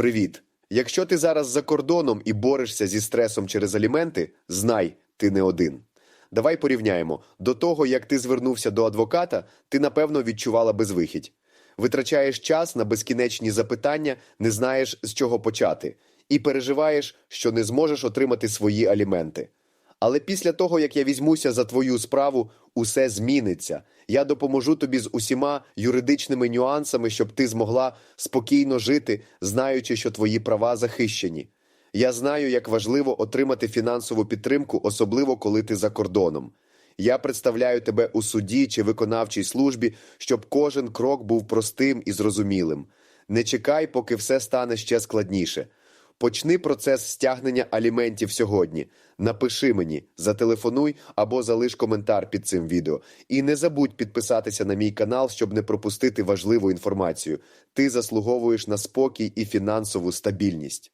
Привіт! Якщо ти зараз за кордоном і борешся зі стресом через аліменти, знай, ти не один. Давай порівняємо. До того, як ти звернувся до адвоката, ти напевно відчувала безвихідь. Витрачаєш час на безкінечні запитання, не знаєш, з чого почати, і переживаєш, що не зможеш отримати свої аліменти. Але після того, як я візьмуся за твою справу, усе зміниться. Я допоможу тобі з усіма юридичними нюансами, щоб ти змогла спокійно жити, знаючи, що твої права захищені. Я знаю, як важливо отримати фінансову підтримку, особливо коли ти за кордоном. Я представляю тебе у суді чи виконавчій службі, щоб кожен крок був простим і зрозумілим. Не чекай, поки все стане ще складніше. Почни процес стягнення аліментів сьогодні. Напиши мені, зателефонуй або залиш коментар під цим відео. І не забудь підписатися на мій канал, щоб не пропустити важливу інформацію. Ти заслуговуєш на спокій і фінансову стабільність.